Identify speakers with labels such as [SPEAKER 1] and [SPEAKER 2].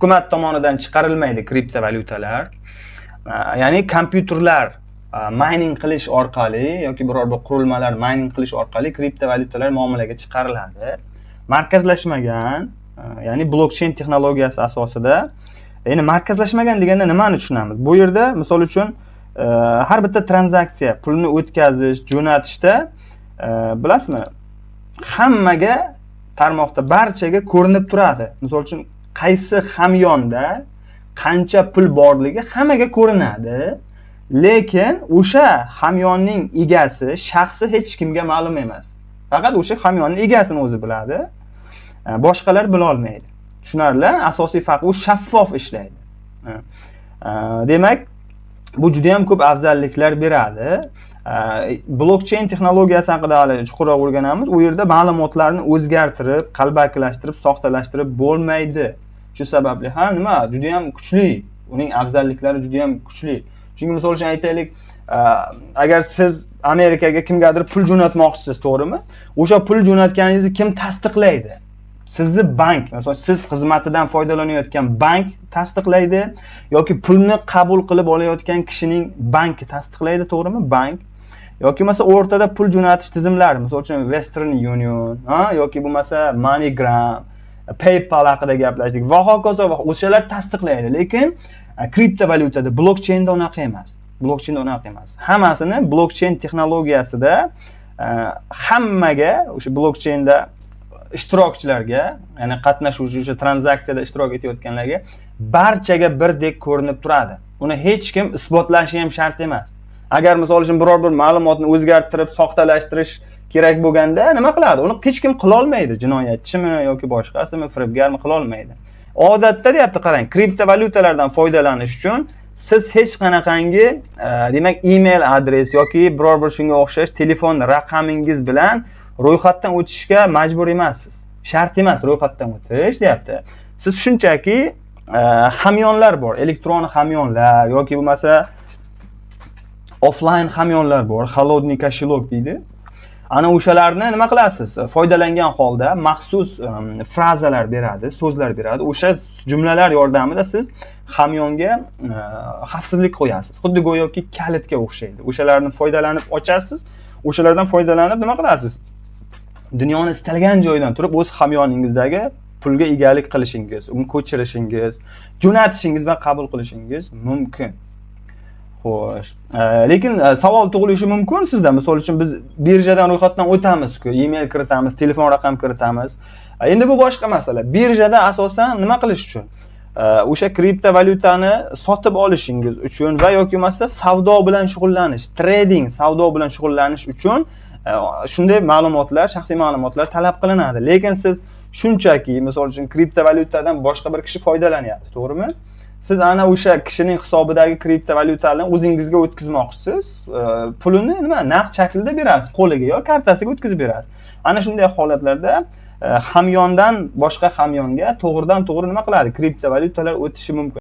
[SPEAKER 1] hukumat tomonidan chiqarilmaydi kriptovalyutalar. Ya'ni kompyuterlar mining qilish orqali yoki biror bir qurilmalar mining qilish orqali kriptovalyutalar muomalaga chiqariladi. Markazlashmagan ya'ni blokcheyn texnologiyasi asosida endi markazlashmagan deganda nimani tushunamiz? Bu yerda misol uchun har bitta tranzaksiya pulni o'tkazish jo'natishda bilasizmi hammaga tarmoqda barchaga ko'rinib turadi. Misol uchun qaysi hamyonda qancha pul borligi hammaga ko'rinadi. Lekin o'sha hamyonning egasi shaxsi hech kimga ma'lum emas. Faqat o'sha hamyonning egasini o'zi biladi. E, boshqalar bilolmaydi tushunarli asosiy farq u shaffof ishlaydi. E, e, demak bu juda yam ko'p afzalliklar beradi. Blokcheyn texnologiyasi haqida hali chuqurroq o'rganamiz. U yerda ma'lumotlarni o'zgartirib qalbakilashtirib soxtalashtirib bo'lmaydi. Shu sababli. Ha nima? Juda yam kuchli. Uning afzalliklari juda yam kuchli. Chunki misol uchun aytaylik agar siz amerikaga kimgadir pul jo'natmoqchisiz to'g'rimi? O'sha pul jo'natganingizni kim tasdiqlaydi? Sizni bank masalan siz xizmatidan foydalanayotgan bank tasdiqlaydi yoki pulni qabul qilib olayotgan kishining banki tasdiqlaydi to'g'rimi? Bank. Yoki bo'lmasa o'rtada pul jo'natish tizimlari misol uchun western union ha yoki bo'lmasa moneygram paypal haqida gaplashdik. Va hokazo va o'shalar tasdiqlaydi lekin e, kriptovalyutada blokcheynda unaqa emas. Blokcheynda unaqa emas. Hammasini blokcheyn texnologiyasida e, hammaga o'sha blokcheynda ishtirokchilarga ya'ni qatnashuvchi o'sha tranzaksiyada ishtirok etayotganlarga barchaga birdek ko'rinib turadi. Uni hech kim isbotlashi ham shart emas. Agar misol uchun biror bir ma'lumotni o'zgartirib soxtalashtirish kerak bo'lganda nima qiladi? Uni hech kim qilolmaydi. Jinoyatchimi yoki boshqasimi firibgarmi qilolmaydi. Odatda deyapti qarang kriptovalyutalardan foydalanish uchun siz hech qanaqangi e, demak email adres yoki biror bir shunga o'xshash telefon raqamingiz bilan ro'yxatdan o'tishga majbur emassiz. Shart emas ro'yxatdan o'tish deyapti. Siz shunchaki e, hamyonlar bor elektron hamyonlar yoki bo'lmasa offline hamyonlar bor холодный кошелек deydi ana o'shalarni nima qilasiz foydalangan holda maxsus frazalar beradi so'zlar beradi o'sha jumlalar yordamida siz hamyonga xavfsizlik qo'yasiz xuddi go'yoki kalitga o'xshaydi o'shalarni foydalanib ochasiz o'shalardan foydalanib nima qilasiz dunyoni istalgan joyidan turib o'z hamyoningizdagi pulga egalik qilishingiz uni ko'chirishingiz jo'natishingiz va qabul qilishingiz mumkin Xo'sh. Э, lekin э, savol tug'ilishi mumkin sizda. Misol uchun biz birjadan ro'yxatdan o'tamizku email kiritamiz telefon raqam kiritamiz. Э, endi bu boshqa masala. Birjada asosan nima qilish uchun? O'sha kriptovalyutani sotib olishingiz uchun va yoki bo'lmasa savdo bilan shug'ullanish trading savdo bilan shug'ullanish uchun e, shunday ma'lumotlar shaxsiy ma'lumotlar talab qilinadi. Lekin siz shunchaki misol uchun kriptovalyutadan boshqa bir kishi foydalanyapti to'g'rimi? Siz ana o'sha kishining hisobidagi kriptovalyutani o'zingizga o'tkazmoqchisiz. Pulini nima naqd shaklda berasiz qo'liga yo kartasiga o'tkazib berasiz. Ana shunday holatlarda e, hamyondan boshqa hamyonga to'g'ridan to'g'ri nima qiladi? Kriptovalyutalar o'tishi mumkin.